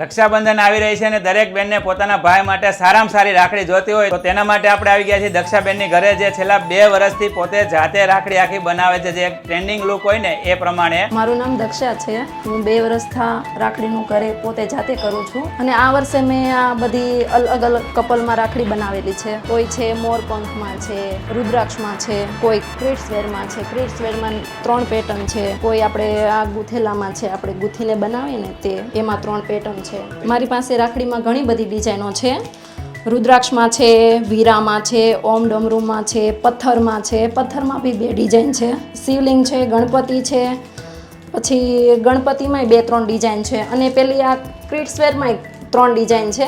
રક્ષાબંધન આવી રહી છે અને દરેક બેનને પોતાના ભાઈ માટે સારામાં સારી રાખડી જોતી હોય તો તેના માટે આપણે આવી ગયા છીએ દક્ષાબેનની ઘરે, જે છેલ્લા બે વર્ષથી પોતે જાતે રાખડી આખી બનાવે છે. જે એક ટ્રેન્ડિંગ લુક હોય ને એ પ્રમાણે. મારું નામ દક્ષા છે. હું બે વર્ષથી રાખડીનું ઘરે પોતે જાતે કરું છું. અને આ વર્ષે મેં આ બધી અલગ અલગ કપલમાં રાખડી બનાવેલી છે. કોઈ છે મોરપંખમાં છે, રુદ્રાક્ષમાં છે, કોઈ ક્રિટ્સવેરમાં છે. ક્રિટ્સવેરમાં ત્રણ પેટર્ન છે. કોઈ આપણે આ ગુથેલામાં છે. આપણે ગુથીને બનાવીએ ને તે, એમાં ત્રણ પેટર્ન છે. મારી પાસે રાખડીમાં ઘણી બધી ડિઝાઇનો છે. રુદ્રાક્ષમાં છે, વીરામાં છે, ઓમ ડમરૂમાં છે, પથ્થરમાં છે. પથ્થરમાં બી બે ડિઝાઇન છે. શિવલિંગ છે, ગણપતિ છે. પછી ગણપતિમાંય બે, ત્રણ ડિઝાઇન છે. અને પેલી આ ક્રિટ્સવેરમાંય ત્રણ ડિઝાઇન છે.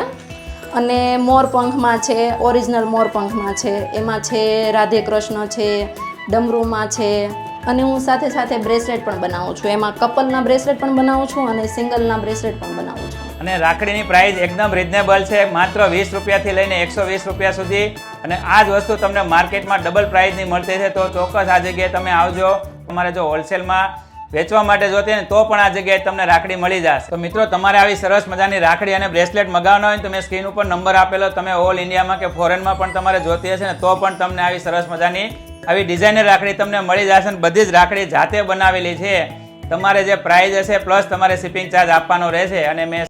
અને મોરપંખમાં છે, ઓરિજિનલ મોરપંખમાં છે. એમાં છે રાધે કૃષ્ણ છે, ડમરૂમાં છે અને હું સાથે સાથે બ્રેસલેટ પણ બનાવું છું. એમાં કપલના બ્રેસલેટ પણ બનાવું છું અને સિંગલના બ્રેસલેટ પણ બનાવું છું. અને રાખડીની પ્રાઇસ એકદમ રિઝનેબલ છે. માત્ર વીસ રૂપિયાથી લઈને એકસો વીસ રૂપિયા સુધી. અને આ જ વસ્તુ તમને માર્કેટમાં ડબલ પ્રાઇસની મળતી છે. તો ચોક્કસ આ જગ્યાએ તમે આવજો. તમારે જો હોલસેલમાં વેચવા માટે જોતી ને તો પણ આ જગ્યાએ તમને રાખડી મળી જશે. તો મિત્રો, તમારે આવી સરસ મજાની રાખડી અને બ્રેસલેટ મગાવવાનો હોય તો મેં સ્ક્રીન ઉપર નંબર આપેલો, તમે ઓલ ઇન્ડિયામાં કે ફોરેનમાં પણ તમારે જોતી હશે ને તો પણ તમને આવી સરસ મજાની આવી ડિઝાઇનર રાખડી તમને મળી જશે ને બધી જ રાખડી જાતે બનાવેલી છે. તમારે જે પ્રાઇઝ હશે પ્લસ તમારે શિપિંગ ચાર્જ આપવાનો રહેશે અને મેં